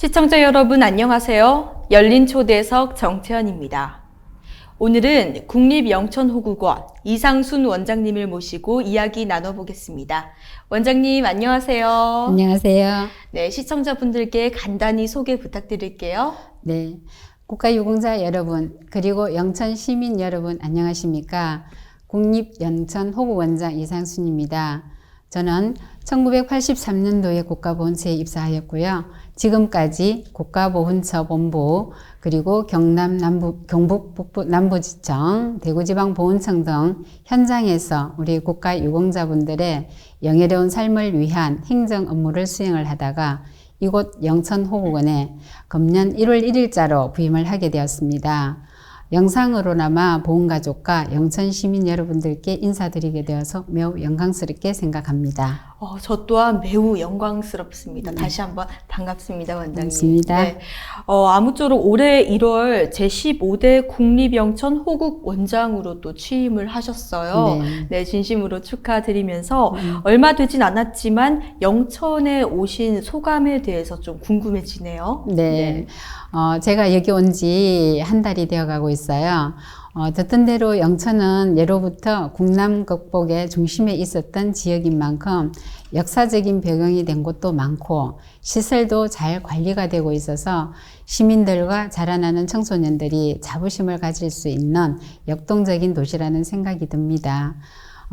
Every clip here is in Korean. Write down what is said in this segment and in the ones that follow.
시청자 여러분 안녕하세요. 열린 초대석 정채연입니다. 오늘은 국립영천호국원 이상순 원장님을 모시고 이야기 나눠보겠습니다. 원장님 안녕하세요. 안녕하세요. 네, 시청자분들께 간단히 소개 부탁드릴게요. 네. 국가유공자 여러분, 그리고 영천 시민 여러분, 안녕하십니까? 국립영천호국원장 이상순입니다. 저는 1983년도에 국가보훈처에 입사하였고요. 지금까지 국가보훈처 본부, 그리고 경남 남부, 경북 북부 남부지청, 대구지방보훈청 등 현장에서 우리 국가 유공자분들의 영예로운 삶을 위한 행정 업무를 수행을 하다가 이곳 영천호국원에 금년 1월 1일자로 부임을 하게 되었습니다. 영상으로나마 보훈가족과 영천 시민 여러분들께 인사드리게 되어서 매우 영광스럽게 생각합니다. 어, 저 또한 매우 영광스럽습니다. 다시 한번 반갑습니다, 원장님. 네. 반갑습니다. 어, 아무쪼록 올해 1월 제15대 국립영천 호국 원장으로 또 취임을 하셨어요. 네. 네, 진심으로 축하드리면서 음. 얼마 되진 않았지만 영천에 오신 소감에 대해서 좀 궁금해지네요. 네. 어, 제가 여기 온 지 한 달이 되어 가고 있어요. 어, 듣던 대로 영천은 예로부터 국남 극복의 중심에 있었던 지역인 만큼 역사적인 배경이 된 곳도 많고 시설도 잘 관리가 되고 있어서 시민들과 자라나는 청소년들이 자부심을 가질 수 있는 역동적인 도시라는 생각이 듭니다.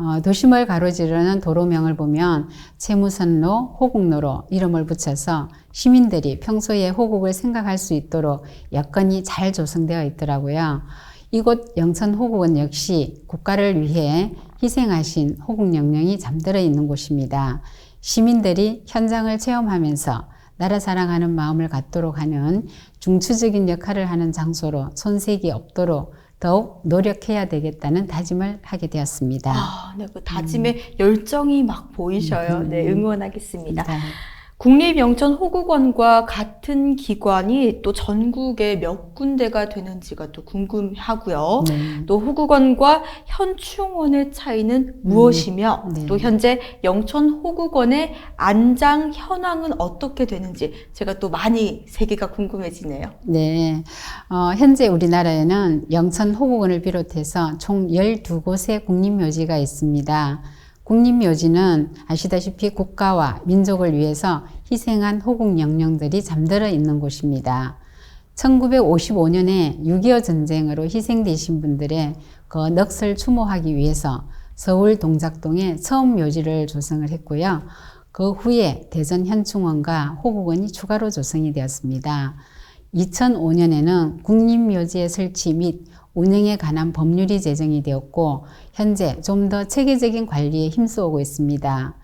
어, 도심을 가로지르는 도로명을 보면 채무선로, 호국로로 이름을 붙여서 시민들이 평소에 호국을 생각할 수 있도록 여건이 잘 조성되어 있더라고요. 이곳 영천 호국은 역시 국가를 위해 희생하신 호국 영령이 잠들어 있는 곳입니다. 시민들이 현장을 체험하면서 나라 사랑하는 마음을 갖도록 하는 중추적인 역할을 하는 장소로 손색이 없도록 더욱 노력해야 되겠다는 다짐을 하게 되었습니다. 아, 네, 그 다짐의 열정이 막 보이셔요. 음. 네, 응원하겠습니다. 네. 국립영천 호국원과 같은 기관이 또 전국에 몇 군데가 되는지가 또 궁금하고요. 네. 또 호국원과 현충원의 차이는 무엇이며 네. 또 현재 영천 호국원의 안장 현황은 어떻게 되는지 제가 또 많이 세계가 궁금해지네요. 네. 어, 현재 우리나라에는 영천 호국원을 비롯해서 총 12곳의 국립묘지가 있습니다. 국립묘지는 아시다시피 국가와 민족을 위해서 희생한 호국 영령들이 잠들어 있는 곳입니다. 1955년에 6.25 전쟁으로 희생되신 분들의 그 넋을 추모하기 위해서 서울 동작동에 처음 묘지를 조성을 했고요. 그 후에 대전 현충원과 호국원이 추가로 조성이 되었습니다. 2005년에는 국립묘지의 설치 및 운영에 관한 법률이 제정이 되었고 현재 좀 더 체계적인 관리에 힘쓰고 있습니다.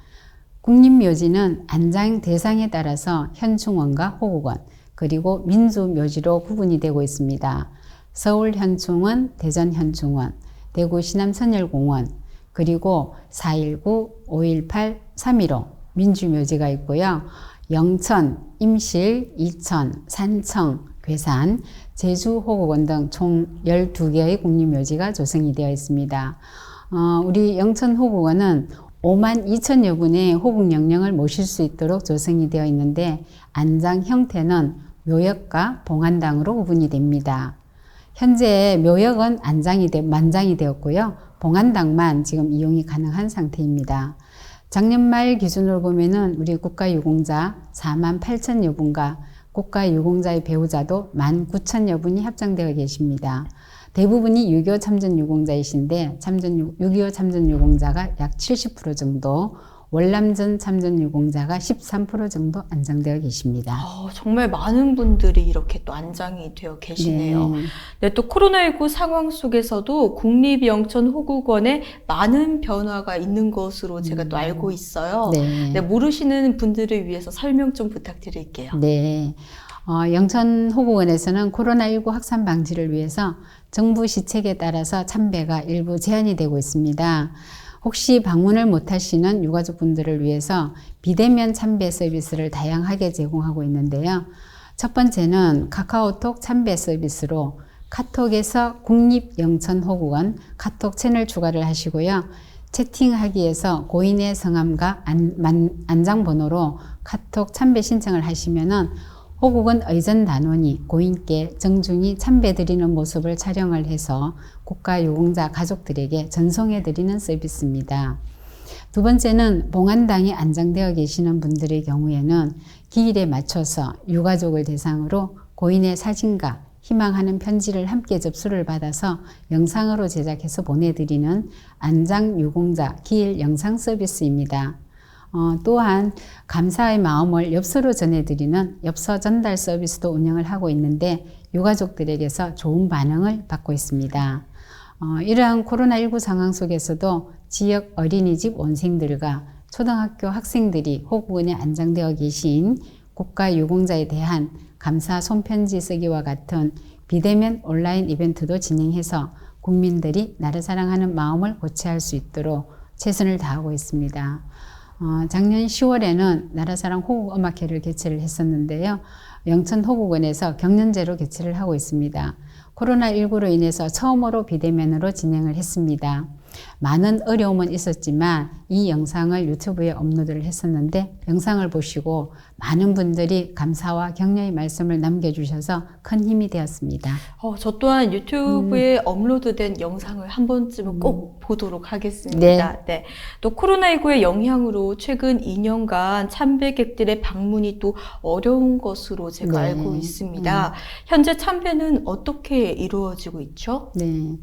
국립묘지는 안장 대상에 따라서 현충원과 호국원 그리고 민주묘지로 구분이 되고 있습니다. 서울 현충원, 대전 현충원, 대구 시남 선열공원 그리고 4.19, 5.18, 3.15 민주묘지가 있고요. 영천, 임실, 이천, 산청, 괴산, 제주 호국원 등 총 12개의 국립묘지가 조성이 되어 있습니다. 어, 우리 영천 호국원은 5만 2천여 분의 호국 영령을 모실 수 있도록 조성이 되어 있는데 안장 형태는 묘역과 봉안당으로 구분이 됩니다. 현재 묘역은 안장이 되, 만장이 되었고요. 봉안당만 지금 이용이 가능한 상태입니다. 작년 말 기준으로 보면은 우리 국가유공자 4만 8천여 분과 국가 유공자의 배우자도 1만 9천여 분이 합장되어 계십니다. 대부분이 6.25 참전 유공자이신데 참전 6.25 참전 유공자가 약 70% 정도, 월남전 참전 유공자가 13% 정도 안장되어 계십니다. 어, 정말 많은 분들이 이렇게 또 안장이 되어 계시네요. 네. 네, 또 코로나19 상황 속에서도 국립 영천호국원에 많은 변화가 있는 것으로 제가 또 알고 있어요. 네. 네, 모르시는 분들을 위해서 설명 좀 부탁드릴게요. 네. 어, 영천호국원에서는 코로나19 확산 방지를 위해서 정부 시책에 따라서 참배가 일부 제한이 되고 있습니다. 혹시 방문을 못 하시는 유가족분들을 위해서 비대면 참배 서비스를 다양하게 제공하고 있는데요. 첫 번째는 카카오톡 참배 서비스로 카톡에서 국립영천호국원 카톡 채널 추가를 하시고요. 채팅하기에서 고인의 성함과 안, 만, 안장번호로 카톡 참배 신청을 하시면은 호국은 의전 단원이 고인께 정중히 참배드리는 모습을 촬영을 해서 국가 유공자 가족들에게 전송해드리는 서비스입니다. 두 번째는 봉안당에 안장되어 계시는 분들의 경우에는 기일에 맞춰서 유가족을 대상으로 고인의 사진과 희망하는 편지를 함께 접수를 받아서 영상으로 제작해서 보내드리는 안장 유공자 기일 영상 서비스입니다. 어, 또한 감사의 마음을 엽서로 전해드리는 엽서 전달 서비스도 운영을 하고 있는데 유가족들에게서 좋은 반응을 받고 있습니다. 어, 이러한 코로나19 상황 속에서도 지역 어린이집 원생들과 초등학교 학생들이 호국원에 안장되어 계신 국가 유공자에 대한 감사 손편지 쓰기와 같은 비대면 온라인 이벤트도 진행해서 국민들이 나를 사랑하는 마음을 고취할 수 있도록 최선을 다하고 있습니다. 어, 작년 10월에는 나라사랑 호국 음악회를 개최를 했었는데요. 영천 호국원에서 경연제로 개최를 하고 있습니다. 코로나19로 인해서 처음으로 비대면으로 진행을 했습니다. 많은 어려움은 있었지만 이 영상을 유튜브에 업로드를 했었는데 영상을 보시고 많은 분들이 감사와 격려의 말씀을 남겨주셔서 큰 힘이 되었습니다. 어, 저 또한 유튜브에 음. 업로드된 영상을 한 번쯤은 꼭 보도록 하겠습니다. 네. 또 코로나19의 영향으로 최근 2년간 참배객들의 방문이 또 어려운 것으로 제가 네. 알고 있습니다. 현재 참배는 어떻게 이루어지고 있죠? 네.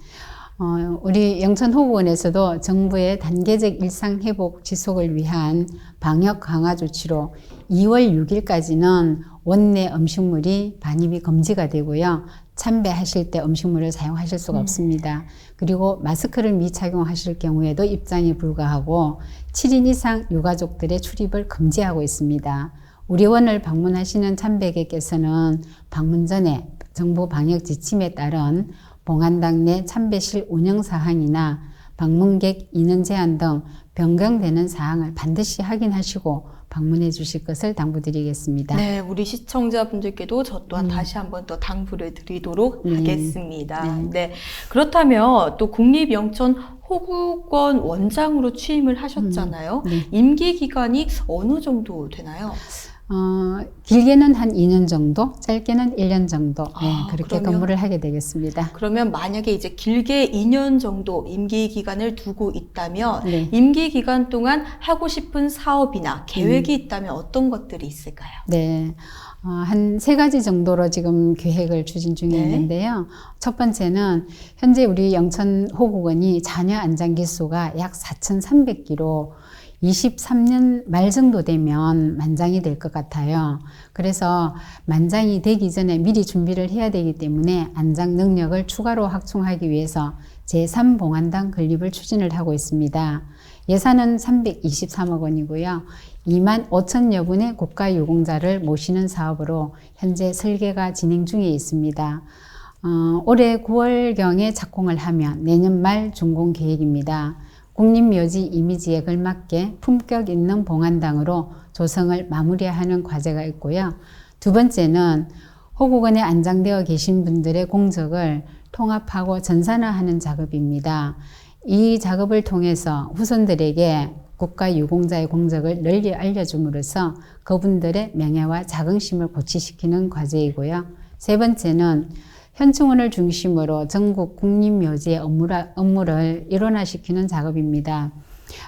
어, 우리 영천호구원에서도 정부의 단계적 일상 회복 지속을 위한 방역 강화 조치로 2월 6일까지는 원내 음식물이 반입이 금지가 되고요. 참배하실 때 음식물을 사용하실 수가 음. 없습니다. 그리고 마스크를 미착용하실 경우에도 입장이 불가하고 7인 이상 유가족들의 출입을 금지하고 있습니다. 우리 원을 방문하시는 참배객께서는 방문 전에 정부 방역 지침에 따른 봉안당 내 참배실 운영 사항이나 방문객 인원 제한 등 변경되는 사항을 반드시 확인하시고 방문해 주실 것을 당부드리겠습니다. 네, 우리 시청자분들께도 저 또한 음. 다시 한번 또 당부를 드리도록 네. 하겠습니다. 네. 네. 그렇다면 또 국립영천 호국원 원장으로 취임을 하셨잖아요. 네. 임기 기간이 어느 정도 되나요? 어, 길게는 한 2년 정도, 짧게는 1년 정도 네, 아, 그렇게 그러면- 근무를 하게 되겠습니다. 그러면 만약에 이제 길게 2년 정도 임기 기간을 두고 있다면 네. 임기 기간 동안 하고 싶은 사업이나 계획이 음. 있다면 어떤 것들이 있을까요? 네. 어, 한세 가지 정도로 지금 계획을 추진 중에 네. 있는데요. 첫 번째는 현재 우리 영천 호국원이 자녀 안장기 수가 약 4,300기로 23년 말 정도 되면 만장이 될 것 같아요. 그래서 만장이 되기 전에 미리 준비를 해야 되기 때문에 안장 능력을 추가로 확충하기 위해서 제3봉안당 건립을 추진을 하고 있습니다. 예산은 323억 원이고요. 2만 5천여 분의 국가 유공자를 모시는 사업으로 현재 설계가 진행 중에 있습니다. 어, 올해 9월경에 착공을 하면 내년 말 준공 계획입니다. 국립묘지 이미지에 걸맞게 품격 있는 봉안당으로 조성을 마무리하는 과제가 있고요. 두 번째는 호국원에 안장되어 계신 분들의 공적을 통합하고 전산화하는 작업입니다. 이 작업을 통해서 후손들에게 국가 유공자의 공적을 널리 알려줌으로써 그분들의 명예와 자긍심을 고취시키는 과제이고요. 세 번째는 현충원을 중심으로 전국 국립묘지의 업무를 일원화시키는 작업입니다.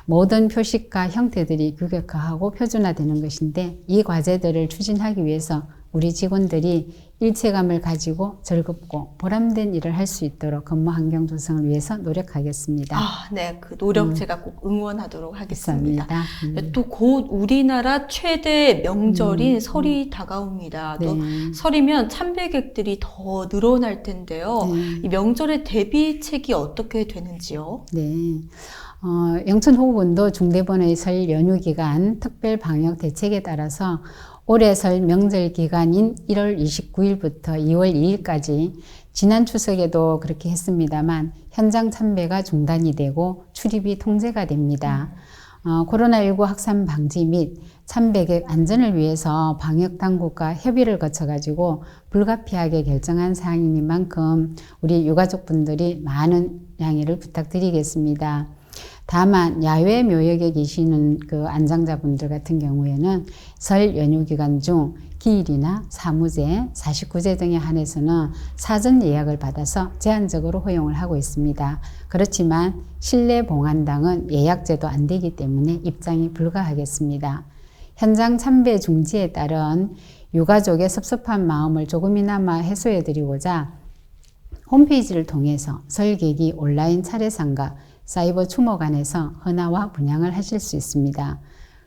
모든 표식과 형태들이 규격화하고 표준화되는 것인데 이 과제들을 추진하기 위해서 우리 직원들이 일체감을 가지고 즐겁고 보람된 일을 할 수 있도록 근무 환경 조성을 위해서 노력하겠습니다. 아, 네. 그 노력 음. 제가 꼭 응원하도록 하겠습니다. 음. 또곧 우리나라 최대 명절인 음. 설이 다가옵니다. 또 네. 설이면 참배객들이 더 늘어날 텐데요. 네. 이 명절의 대비책이 어떻게 되는지요? 네. 어, 영천호국원도 중대본의 설 연휴 기간 특별 방역 대책에 따라서 올해 설 명절 기간인 1월 29일부터 2월 2일까지 지난 추석에도 그렇게 했습니다만 현장 참배가 중단이 되고 출입이 통제가 됩니다. 어, 코로나19 확산 방지 및 참배객 안전을 위해서 방역 당국과 협의를 거쳐 가지고 불가피하게 결정한 사항이니만큼 우리 유가족분들이 많은 양해를 부탁드리겠습니다. 다만 야외 묘역에 계시는 그 안장자분들 같은 경우에는 설 연휴 기간 중 기일이나 사무제, 49제 등에 한해서는 사전 예약을 받아서 제한적으로 허용을 하고 있습니다. 그렇지만 실내 봉안당은 예약제도 안 되기 때문에 입장이 불가하겠습니다. 현장 참배 중지에 따른 유가족의 섭섭한 마음을 조금이나마 해소해 드리고자 홈페이지를 통해서 설계기 온라인 차례상가 사이버 추모관에서 헌화와 분양을 하실 수 있습니다.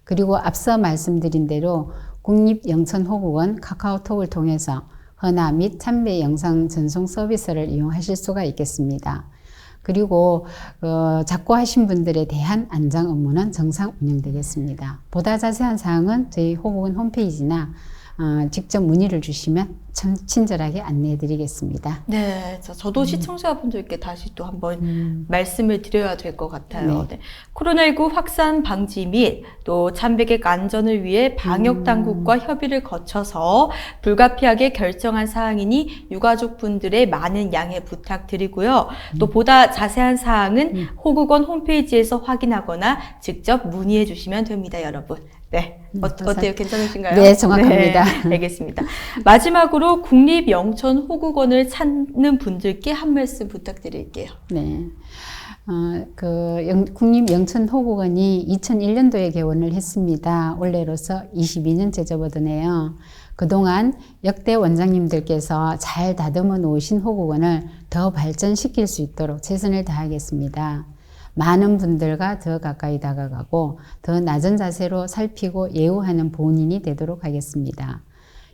그리고 앞서 말씀드린 대로 국립영천호국원 카카오톡을 통해서 헌화 및 참배 영상 전송 서비스를 이용하실 수가 있겠습니다. 그리고 어, 작고하신 분들에 대한 안장 업무는 정상 운영되겠습니다. 보다 자세한 사항은 저희 호국원 홈페이지나 어, 직접 문의를 주시면 참 친절하게 안내해 드리겠습니다. 네, 저- 저도 시청자분들께 다시 또 한번 말씀을 드려야 될 것 같아요. 네. 코로나19 확산 방지 및 또 참배객 안전을 위해 방역 당국과 협의를 거쳐서 불가피하게 결정한 사항이니 유가족분들의 많은 양해 부탁드리고요. 또 보다 자세한 사항은 호국원 홈페이지에서 확인하거나 직접 문의해 주시면 됩니다, 여러분. 네. 어, 어때요? 괜찮으신가요? 네, 정확합니다. 네, 알겠습니다. 마지막으로 국립 영천 호국원을 찾는 분들께 한 말씀 부탁드릴게요. 네. 어, 그 영- 국립 영천 호국원이 2001년도에 개원을 했습니다. 올해로서 22년째 접어드네요. 그동안 역대 원장님들께서 잘 다듬어 놓으신 호국원을 더 발전시킬 수 있도록 최선을 다하겠습니다. 많은 분들과 더 가까이 다가가고 더 낮은 자세로 살피고 예우하는 본인이 되도록 하겠습니다.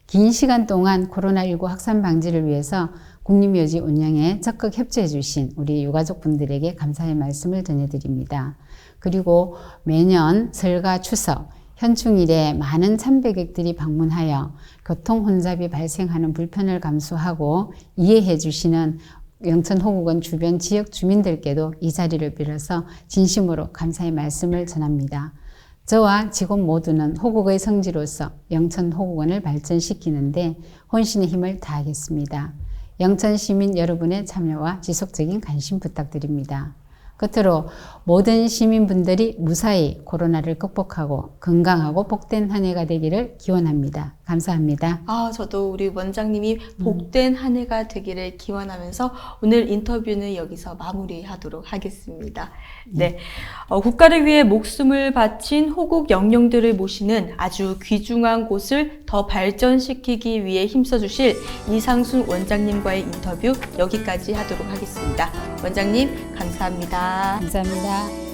긴 시간 동안 코로나19 확산 방지를 위해서 국립묘지 운영에 적극 협조해 주신 우리 유가족분들에게 감사의 말씀을 전해드립니다. 그리고 매년 설과 추석, 현충일에 많은 참배객들이 방문하여 교통 혼잡이 발생하는 불편을 감수하고 이해해 주시는 영천 호국원 주변 지역 주민들께도 이 자리를 빌어서 진심으로 감사의 말씀을 전합니다. 저와 직원 모두는 호국의 성지로서 영천 호국원을 발전시키는데 혼신의 힘을 다하겠습니다. 영천 시민 여러분의 참여와 지속적인 관심 부탁드립니다. 끝으로 모든 시민분들이 무사히 코로나를 극복하고 건강하고 복된 한 해가 되기를 기원합니다. 감사합니다. 아, 저도 우리 원장님이 복된 한 해가 되기를 기원하면서 오늘 인터뷰는 여기서 마무리하도록 하겠습니다. 네. 어, 국가를 위해 목숨을 바친 호국 영령들을 모시는 아주 귀중한 곳을 더 발전시키기 위해 힘써주실 이상순 원장님과의 인터뷰 여기까지 하도록 하겠습니다. 원장님, 감사합니다. 감사합니다.